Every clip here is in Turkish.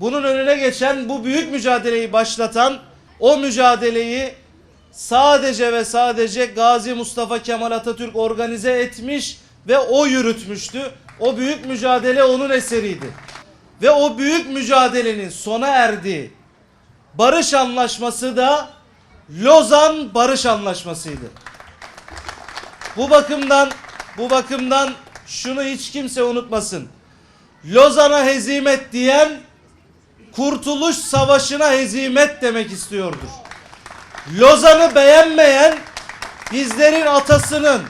bunun önüne geçen, bu büyük mücadeleyi başlatan, o mücadeleyi sadece ve sadece Gazi Mustafa Kemal Atatürk organize etmiş ve o yürütmüştü. O büyük mücadele onun eseriydi. Ve o büyük mücadelenin sona erdiği barış anlaşması da Lozan Barış Anlaşması'ydı. Bu bakımdan bu bakımdan şunu hiç kimse unutmasın. Lozan'a hezimet diyen Kurtuluş Savaşı'na hezimet demek istiyordur. Lozan'ı beğenmeyen bizlerin atasının,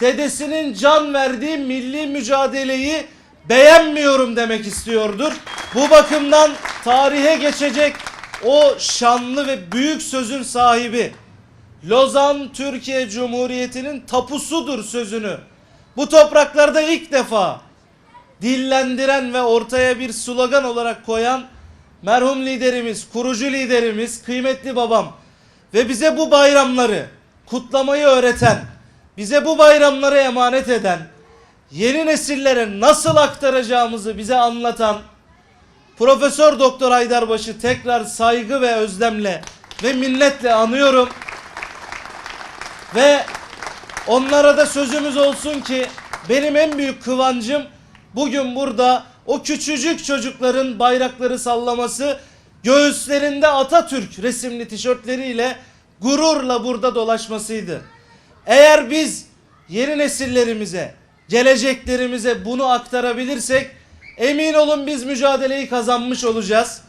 dedesinin can verdiği milli mücadeleyi beğenmiyorum demek istiyordur. Bu bakımdan tarihe geçecek o şanlı ve büyük sözün sahibi Lozan Türkiye Cumhuriyeti'nin tapusudur sözünü. Bu topraklarda ilk defa dillendiren ve ortaya bir slogan olarak koyan merhum liderimiz, kurucu liderimiz, kıymetli babam ve bize bu bayramları kutlamayı öğreten, bize bu bayramları emanet eden, yeni nesillere nasıl aktaracağımızı bize anlatan Profesör Doktor Haydarbaş'ı tekrar saygı ve özlemle ve minnetle anıyorum. Ve onlara da sözümüz olsun ki benim en büyük kıvancım bugün burada o küçücük çocukların bayrakları sallaması, göğüslerinde Atatürk resimli tişörtleriyle gururla burada dolaşmasıydı. Eğer biz yeni nesillerimize, geleceklerimize bunu aktarabilirsek emin olun biz mücadeleyi kazanmış olacağız.